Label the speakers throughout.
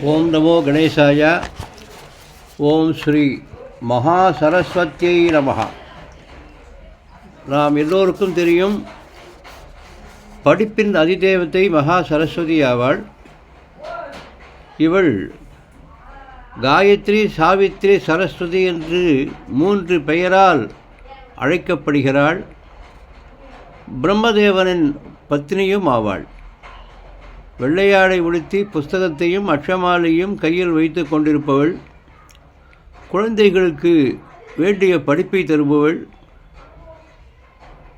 Speaker 1: ஓம் நமோ கணேசாய. ஓம் ஸ்ரீ மகா சரஸ்வத்தியை நமகா நாம் எல்லோருக்கும் தெரியும் படிப்பின் அதிதேவத்தை மகா சரஸ்வதி ஆவாள். இவள் காயத்ரி சாவித்ரி சரஸ்வதி என்று மூன்று பெயரால் அழைக்கப்படுகிறாள். பிரம்மதேவனின் பத்னியும் ஆவாள். வெள்ளையாடை உடுத்தி புஸ்தகத்தையும் அக்ஷமாலையும் கையில் வைத்து கொண்டிருப்பவள் குழந்தைகளுக்கு வேண்டிய படிப்பை தருபவள்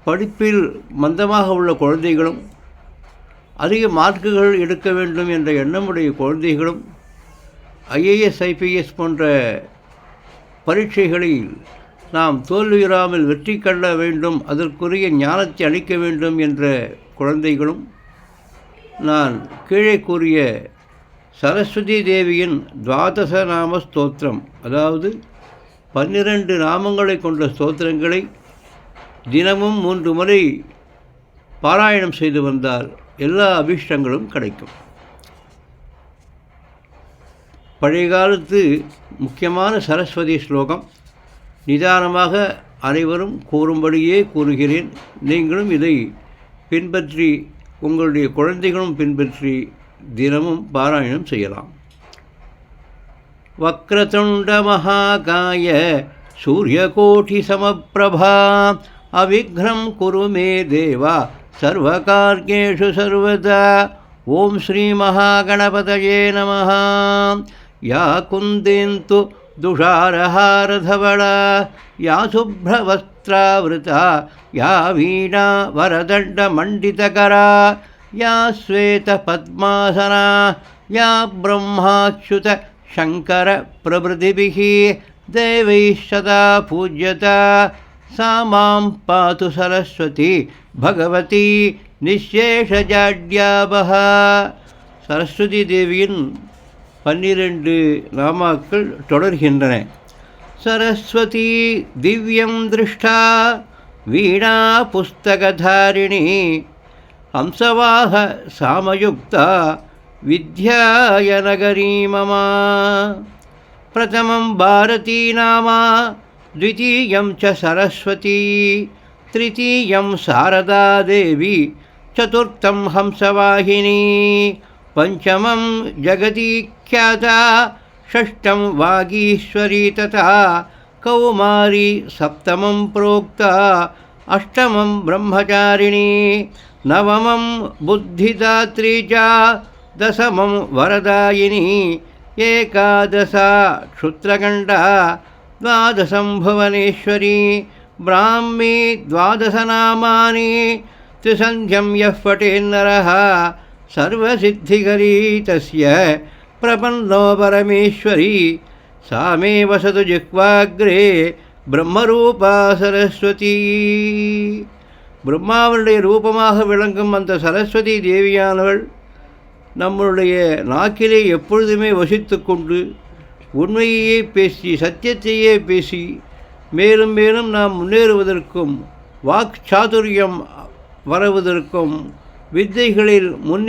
Speaker 1: படிப்பில் மந்தமாக உள்ள குழந்தைகளும் அதிக மார்க்குகள் எடுக்க வேண்டும் என்ற எண்ணமுடைய குழந்தைகளும் ஐஏஎஸ் ஐபிஎஸ் போன்ற பரீட்சைகளில் நாம் தோல்வியுறாமல் வெற்றி கள்ள வேண்டும் அதற்குரிய ஞானத்தை அளிக்க வேண்டும் என்ற குழந்தைகளும் நான் கீழே கூறிய சரஸ்வதி தேவியின் துவாதச நாம ஸ்தோத்திரம் அதாவது பன்னிரண்டு நாமங்களை கொண்ட ஸ்தோத்திரங்களை தினமும் மூன்று முறை பாராயணம் செய்து வந்தால் எல்லா அபீஷ்டங்களும் கிடைக்கும். பழைய காலத்து முக்கியமான சரஸ்வதி ஸ்லோகம். நிதானமாக அனைவரும் கூறும்படியே கூறுகிறேன். நீங்களும் இதை பின்பற்றி உங்களுடைய குழந்தைகளும் பின்பற்றி தினமும் பாராயணம் செய்யலாம் வக்ரதுண்ட மகாகாய சூரியகோட்டி சமப்பிரபா அவிக்ரம் குரு மே தேவா சர்வகார்யேஷு சர்வதா ஓம் ஸ்ரீ மகாகணபதயே நம யா குந்தேந்து दुषारहारधवळा, या शुभ्रवस्त्रावृता, या वीणा वरदण्डमण्डितकरा या श्वेतपद्मासना या ब्रह्माच्युतशङ्करप्रभृतिभिः देवैः सदा पूज्यता। सा माँ पातु सरस्वती भगवती निःशेषजाड्यावः। सरस्वती देवीन् பன்னிரண்டு நாமாக்கள் தொடர்கின்றன சரஸ்வதி திவ்யம் திருஷ்டா வீணா புஸ்தகதாரிணி ஹம்சவாக சாமயுக்தா வித்யாய நகரி மம பிரதமம் பாரதி நாமா द्वितीयं च सरस्वती तृतीयं शारदा देवी चतुर्थं हंसवाहिनी పంచమం జగదీఖ్యాత షష్టం వాగీశ్వరీ తథా కౌమారి సప్తమం ప్రోక్త అష్టమం బ్రహ్మచారిణి నవమం బుద్ధిదాత్రి చ దశమం వరదాయిని ఏకాదశ క్షుత్రగండ ద్వాదశం భువనేశ్వరి బ్రాహ్మీ ద్వాదశనామాని త్రిసంధ్యం యః పటేన్నరः सर्वसिद्धिकरी तस्य प्रपन्नो परमेश्वरी सा मे वसतु जिह्वाग्रे பிரம்மரூபா சரஸ்வதி பிரம்மாவனுடைய ரூபமாக விளங்கும் அந்த சரஸ்வதி தேவியானவள் நம்மளுடைய நாக்கிலே எப்பொழுதுமே வசித்து கொண்டு உண்மையையே பேசி சத்தியத்தையே பேசி மேலும் மேலும் நாம் முன்னேறுவதற்கும் வாக் சாதுரியம் வருவதற்கும் வித்தைகளில் முன்னே